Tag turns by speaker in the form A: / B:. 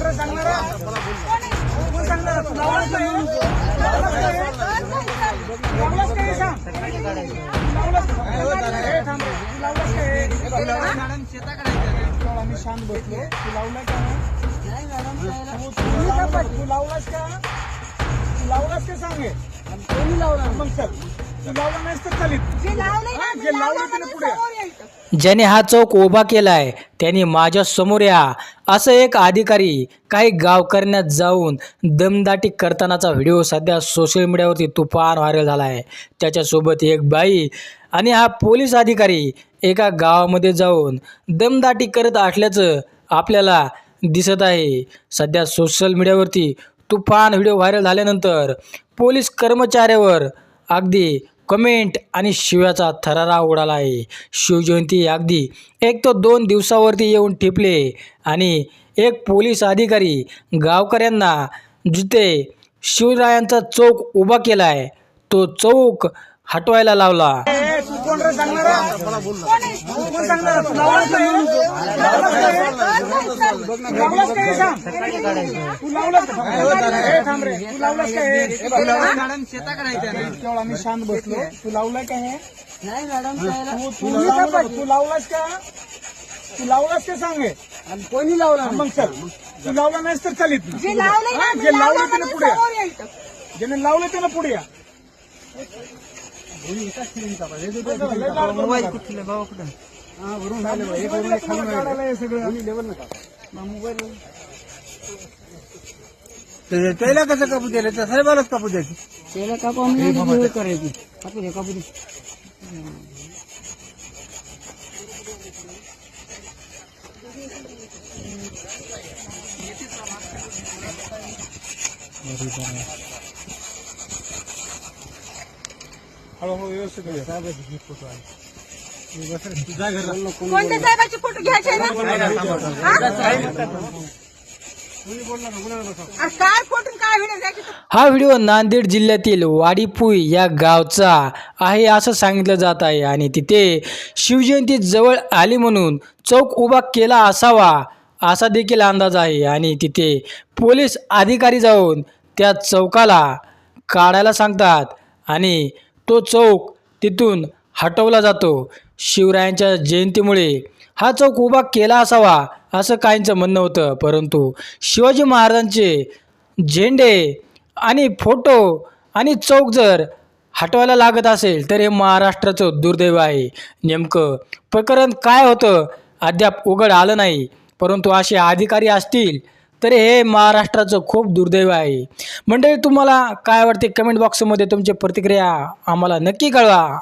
A: कोण सांगणार कोण सांगणार तू लावलास का? लावलास का सांग. लावलास का? थांब. रे. तू लावलास का? तेवढा आम्ही शांत बसलो. तू का तू लावलास- तू लावलास का? तू लावलास का सांग हे? मग चल. तू लावला नाहीस तर चालेल
B: जे
A: लावलं
B: लावलं
A: पुढे.
C: ज्याने हा चौक उभा केलाय त्यांनी माझ्यासमोर या. असं एक अधिकारी काही गावकऱ्यांना जाऊन दमदाटी करतानाचा व्हिडिओ सध्या सोशल मीडियावरती तुफान व्हायरल झाला आहे त्याच्यासोबत एक बाई आणि हा पोलीस अधिकारी एका गावामध्ये जाऊन दमदाटी करत असल्याचं आपल्याला दिसत आहे. सध्या सोशल मीडियावरती तुफान व्हिडिओ व्हायरल झाल्यानंतर पोलीस कर्मचाऱ्यावर अगदी कमेंट आणि शिव्याचा थरारा उडाला आहे शिवजयंती अगदी एक तो दोन दिवसावरती येऊन ठिपले आणि एक पोलीस अधिकारी गावकऱ्यांना जिथे शिवरायांचा चौक उभा केला आहे तो चौक हटवायला लावला.
A: ए, तू कोण रे सांगणार? तू कोण सांगणार? तू लावलास का हे? लावलास का हे? तू लावलास का हे सांग तू लावलास का हे थांब रे. तू लावलास का हे. तेवढा आम्ही शांत बसलो. तू लावलाय का हे? तू लावला- तू लावलास का? तू लावलास का सांग हे?
B: कोणी लावला
A: मग चल. तू लावला नाहीस तर चालीत ना.
B: जे लावलंय ना,
A: हा,
B: मी
A: जे लावलं
B: लावलं
A: त्यानं पुढे या.
B: समोर यायचं.
A: ज्याने लावलं त्यानं पुढे या लय लाड करू नका. काढायला हे सगळं.
D: त्याला कसं कापू द्यायला त्या साहेबालाच कापू द्यायची
B: त्याला कापू आम्ही हे करायची. कापू दे, कापू दे.
A: हळूहळू व्यवस्थित.
B: कोणत्या साहेबाचे फोटो घ्यायचे ना हा? आ, काय फोटो काय व्हिडिओ घ्यायचे
C: हा व्हिडिओ नांदेड जिल्ह्यातील वाडीपुई या गावचा आहे असं सांगितलं जात आहे आणि तिथे शिवजयंती जवळ आली म्हणून चौक उभा केला असावा असा देखील अंदाज आहे. आणि तिथे पोलीस अधिकारी जाऊन त्या चौकाला काढायला सांगतात. आणि तो चौक तिथून हटवला जातो. शिवरायांच्या जयंतीमुळे हा चौक उभा केला असावा असं काहींचं म्हणणं होतं. परंतु शिवाजी महाराजांचे झेंडे आणि फोटो आणि चौक जर हटवायला लागत असेल तर हे महाराष्ट्राचं दुर्दैव आहे. नेमकं प्रकरण काय होतं? अद्याप उघड आलं नाही. परंतु असे अधिकारी असतील तर हे महाराष्ट्राचं खूप दुर्दैव आहे. मंडळी तुम्हाला काय वाटते? कमेंट बॉक्समध्ये तुमची प्रतिक्रिया आम्हाला नक्की कळवा.